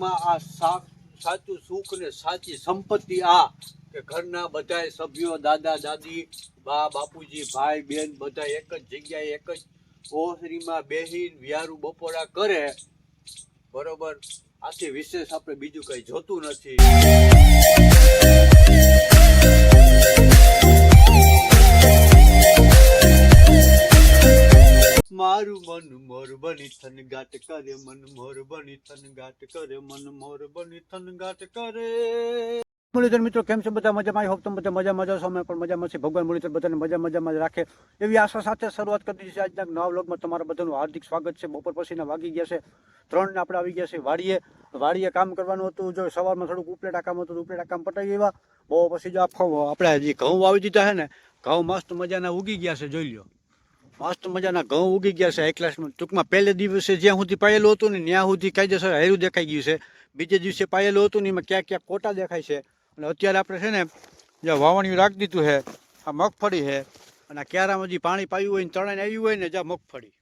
ટૂંકમાં આ સાચું સુખ ને સાચી સંપત્તિ આ કે ઘરના બધા સભ્યો, દાદા, દાદી, બા, બાપુજી, ભાઈ, બેન બધા એક જ જગ્યાએ એક જ ઓહરીમાં બેહીન વિહારું બપોરા કરે, બરોબર? આથી વિશેષ આપણે બીજું કઈ જોતું નથી. મારું મન મોર બની થન ગાટ કરે, મન મોર બની થન ગાટ કરે, મન મોર બની થન ગાટ કરે. મુરલીધર મિત્રો, કેમ છો? બધા મજામાં? આવી હોપ તમે બધા મજા મજા અમે પણ મજામાં છીએ. ભગવાન મુરલીધર બધાને મજા મજામાં જ રાખે. એવી આશા સાથે શરૂઆત કરી દીધી છે આજના નવા વ્લોગમાં. તમારા બધાનું હાર્દિક સ્વાગત છે. બપોર પછીના વાગી ગયા છે. ત્રણ આપણે આવી ગયા છે વાડીએ. વાડીએ કામ કરવાનું હતું. જો સવારમાં થોડુંક ઉપલેટા કામ હતું ઉપલેટા કામ પટાવી એવા બહુ પછી જો આપણે હજી ઘઉં વાવી દીધા છે ને, ઘઉં મસ્ત મજાના ઉગી ગયા છે, જોઈ લ્યો. મસ્ત મજાના ઘઉં ઉગી ગયા છે એક ક્લાસમાં ટૂંકમાં પહેલે દિવસે જ્યાં સુધી પાયેલું હતું ને, ત્યાં સુધી કાયદેસર હેરું દેખાઈ ગયું છે. બીજે દિવસે પાયેલું હતું ને, એમાં ક્યાંક ક્યાંક કોટા દેખાય છે. અને અત્યારે આપણે છે ને, જે વાવણિયું રાખી દીધું છે, આ મગફળી છે, અને ક્યારામાં જે પાણી પાયું હોય ને, તણાઈને આવ્યું હોય ને જ્યાં મગફળી.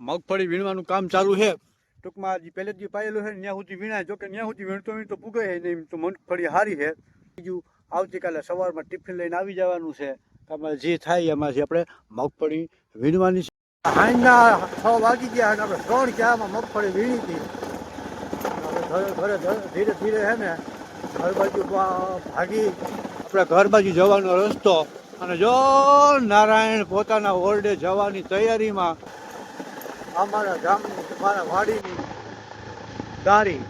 મગફળી વીણવાનું કામ ચાલુ છે. ટૂંકમાં જે પહેલે દી પાયેલું છે ત્યાં સુધી વીણાય. જોકે ત્યાં સુધી વીણતો વીણતો પૂગે નહીં તો મગફળી સારી છે. બીજું આવતીકાલે સવારમાં ટિફિન લઈને આવી જવાનું છે. તમારે જે થાય એમાંથી આપણે મગફળી વીણવાની છે. સાંજના છ વાગી ગયા અને આપણે ત્રણ ક્યામાં મગફળી વીણી હતી. ઘરે ઘરે ધીરે ધીરે છે ને ઘર બાજુ ભાગી આપણે ઘર બાજુ જવાનો રસ્તો અને જો નારાયણ પોતાના ઓરડે જવાની તૈયારીમાં અમારા ગામની, મારા વાડીની દારી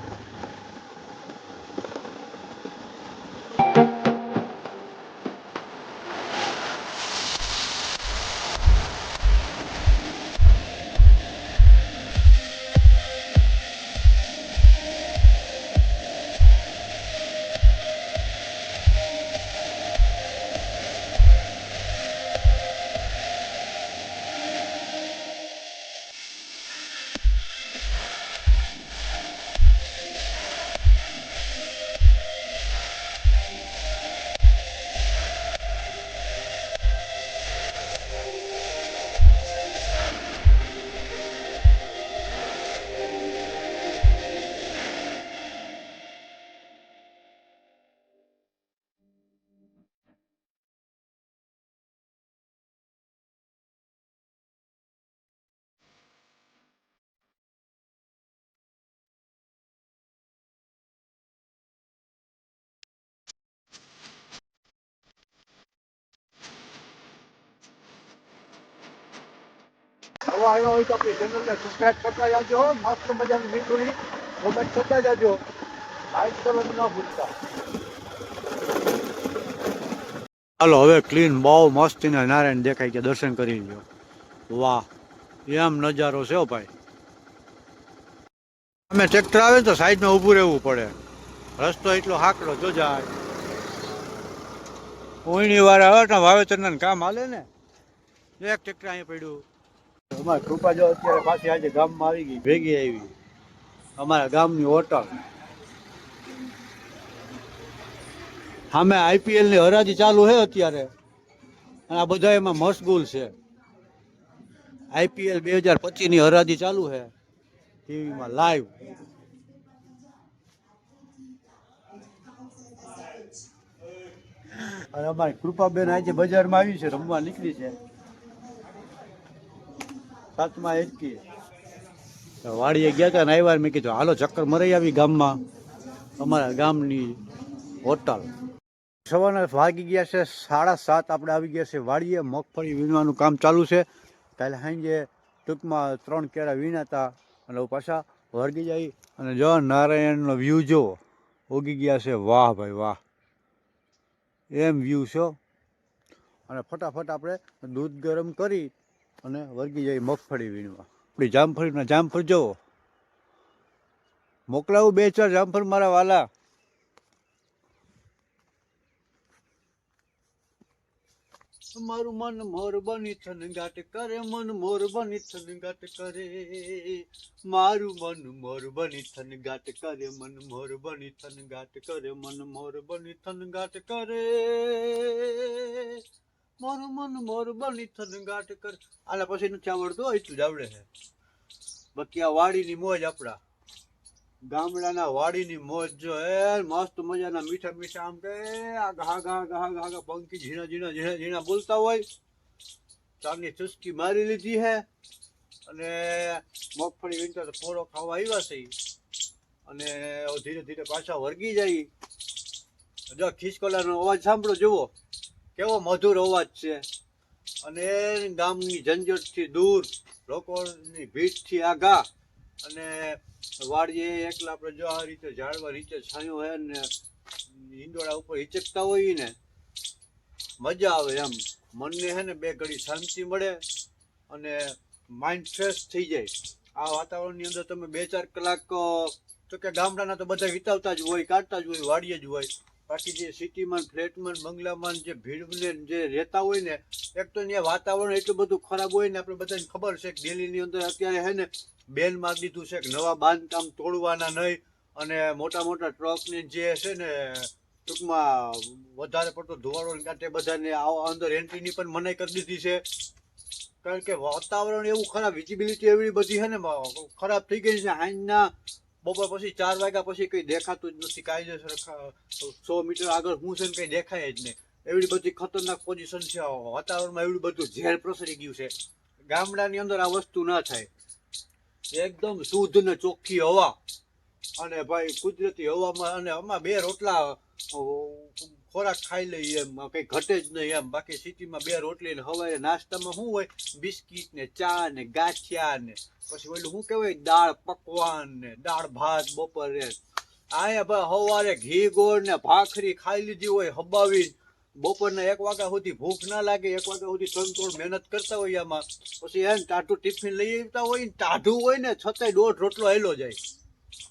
આવ્યો હોય તો આપણી ચેનલને સબસ્ક્રાઈબ કરતા જાજો, મસ્ત મજાની મીઠું કોમેન્ટ કરતા જાજો. લાઈક કરવાનું ન ભૂલતા. હાલો, હવે ક્લીન બહુ મસ્તીના નારાયણ દેખાય કે દર્શન કરી લ્યો. વાહ, એમ નજારો છે ભાઈ. અમે ટ્રેક્ટર આવે તો સાઈડમાં ઊભું રહેવું પડે. રસ્તો એટલો હાકડો, જો જાય. ઉઈણી વાર આવે ને વાવેતરના કામ હાલે ને. એક ટ્રેક્ટર અહીંયા પડ્યું. અમારા કૃપા જો અત્યારે પાછી આજે ગામમાં આવી ગઈ, ભેગી આવી. અમારા ગામની હોટલ. સામે આઈપીએલની હરાજી ચાલુ છે અત્યારે. અને આ બધા એમાં મશગુલ છે. આઈપીએલ બે હજાર પચીસની હરાજી ચાલુ છે ટીવીમાં લાઈવ. અને અમારી કૃપાબેન આજે બજારમાં આવી છે, રમવા નીકળી છે. સાતમા એકી. વાડીએ ગયા હતા આવ્યા મેં કીધું, હાલો, ચક્કર મરાઈ આવી ગામમાં. અમારા ગામની હોટલ. સવારના વાગી ગયા છે, સાડા સાત આપણે આવી ગયા છે વાડીએ. મગફળી વીણવાનું કામ ચાલુ છે. કાલે સાંજે ટૂંકમાં ત્રણ કેળા વીણાતા અને હવે પાછા વર્ગી જાય. અને જો નારાયણનો વ્યૂ જો, ઉગી ગયા છે. વાહ ભાઈ, વાહ. એમ વ્યૂ છો અને ફટાફટ આપણે દૂધ ગરમ કરી અને વર્ગી જાય મગફળી વીણવા. આપણી જામફળીના જામફળ જુઓ મોકલાવું બે ચાર જામફળ મારા વાલા. મારું મન મોર બની થનગાટ કરે, મન મોર બની થનગાટ કરે. મારું મન મોર બની થનગાટ કરે, મન મોર બની થનગાટ કરે, મન મોર બની થનગાટ કરે. મારું મન, મારું બની થનગાટ કર. આના પછી નથી આવડતું એટલું જ આવડે છે. બાકી આ વાડીની મોજ આપણા. ગામડાના વાડીની મોજ જો એ મસ્ત મજાના મીઠા મીઠા આમ કે, આ ઘા ઘા ઘા ઘા ઘા, પંખી ઝીણા ઝીણા ઝીણા ઝીણા બોલતા હોય. ચારની ચુસ્કી મારી લીધી હે. અને મગફળી વીંટર તો પોરો ખાવા આવ્યા છે. અને ધીરે ધીરે પાછા વર્ગી જાય. જો ખિસકોલાનો અવાજ સાંભળો, જુઓ. કેવો મધુર અવાજ છે. અને ગામની ઝંઝટથી દૂર, લોકોની ભીડથી આઘા. અને વાડીએ એકલા આપણે જો રીતે ઝાડવા નીચે છાંયો હોય ને, હિંડોળા ઉપર હિચકતા હોય ને, મજા આવે એમ. મનને હે ને બે ઘડી શાંતિ મળે અને માઇન્ડ ફ્રેશ થઈ જાય. આ વાતાવરણની અંદર તમે બે ચાર કલાક તો કે ગામડાના તો બધા વિતાવતા જ હોય, કાઢતા જ હોય, વાડીએ જ હોય. બાકી જે સિટીમાં, ફ્લેટમાં, બંગલામાં જે ભીડને જે રહેતા હોય ને, એક તો ત્યાં વાતાવરણ એટલું બધું ખરાબ હોય ને, આપણે બધાને ખબર છે કે દિલ્હીની અંદર અત્યારે હે ને, બેન મારી દીધું છે કે નવા બાંધકામ તોડવાના નહીં અને મોટા મોટા ટ્રકને જે છે ને, ટૂંકમાં વધારે પડતો ધુવાડો કાંઠે બધાને અંદર એન્ટ્રીની પણ મનાઈ કરી દીધી છે. કારણ કે વાતાવરણ એવું ખરાબ વિઝિબિલિટી એવી બધી છે ને, ખરાબ થઈ ગઈ છે. હાંજના બપોર પછી ચાર વાગ્યા પછી કંઈ દેખાતું જ નથી કાયદેસર સો મીટર આગળ હું છે ને કંઈ દેખાય જ નહીં. એવી બધી ખતરનાક પોઝિશન છે, વાતાવરણમાં એવું બધું ઝેર પ્રસરી ગયું છે. ગામડાની અંદર આ વસ્તુ ના થાય. એકદમ શુદ્ધ ને ચોખ્ખી હવા. અને ભાઈ કુદરતી હવામાં, અને આમાં બે રોટલા ખોરાક ખાઈ લઈએ એમ કંઈ ઘટે જ નહીં એમ. બાકી સિટીમાં બે રોટલી ને હવારે નાસ્તામાં શું હોય? બિસ્કિટ ને ચા ને ગાંઠિયા ને, પછી ઓલું શું કહેવાય? દાળ પકવાન ને, દાળ ભાત બપોરે. આયા ભાઈ સવારે ઘી, ગોળ ને ભાખરી ખાઈ લીધી હોય હબાવી. બપોરના એક વાગ્યા સુધી ભૂખ ના લાગે, એક વાગ્યા સુધી ત્રણ ત્રણ મહેનત કરતા હોય આમાં. પછી એને ટાઢું ટિફિન લઈ આવતા હોય ને, ટાઢું હોય ને, છતાંય દોઢ રોટલો હેલો જાય.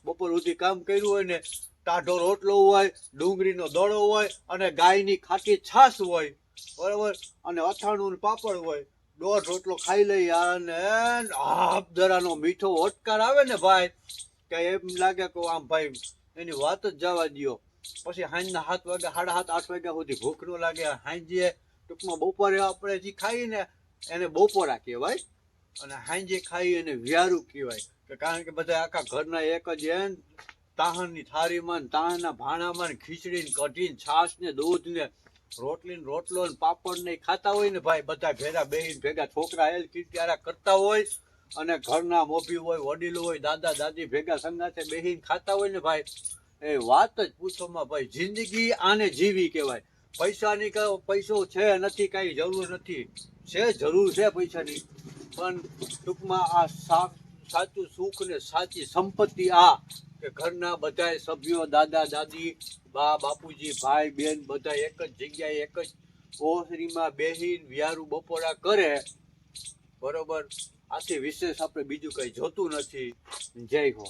બપોર સુધી કામ કર્યું હોય ને ટાઢો રોટલો હોય, ડુંગળીનો દડો હોય અને ગાયની ખાટી છાશ હોય, બરાબર? અને અથાણું પાપડ હોય. દોઢ રોટલો ખાઈ લઈ અને આપ દરાનો મીઠો ઓટકાર આવે ને ભાઈ, કે એમ લાગે કે આમ ભાઈ, એની વાત જ જવા દ્યો. પછી સાંજના સાત વાગ્યા, સાડા સાત, આઠ વાગ્યા સુધી ભૂખ ન લાગે સાંજે ટૂંકમાં બપોરે આપણે જે ખાઈએ ને એને બપોરા કહેવાય, અને સાંજે ખાઈ એને વ્યારું કહેવાય. કારણ કે બધા આખા ઘરના એક જ એન તાહનની થાળીમાં તાહના ભાણામાં ખીચડીને ખીચડી ને કઢી રોટલીને રોટલી ને પાપડ ને ખાતા હોય ને ભાઈ, બધા ભેગા બેહીને ભેગા છોકરા હેલ કીર્તિયારા કરતા હોય અને ઘરના મોભી હોય, વડીલો હોય, દાદા, દાદી ભેગા સંગાથે બેહીને ખાતા હોય ને ભાઈ, એ વાત જ પૂછોમાં ભાઈ, જિંદગી આને જીવી કહેવાય. પૈસાની કહો પૈસો છે, નથી, કાંઈ જરૂર નથી. છે, જરૂર છે પૈસાની, પણ ટૂંકમાં આ સાચું સુખ ને સાચી સંપત્તિ આ કે ઘરના બધા સભ્યો, દાદા, દાદી, બા, બાપુજી, ભાઈ, બેન બધા એક જ જગ્યાએ એક જ ઓસરીમાં બેહીન વ્યારું બપોરા કરે. બરોબર? આથી વિશેષ આપણે બીજું કઈ જોતું નથી. જય હો.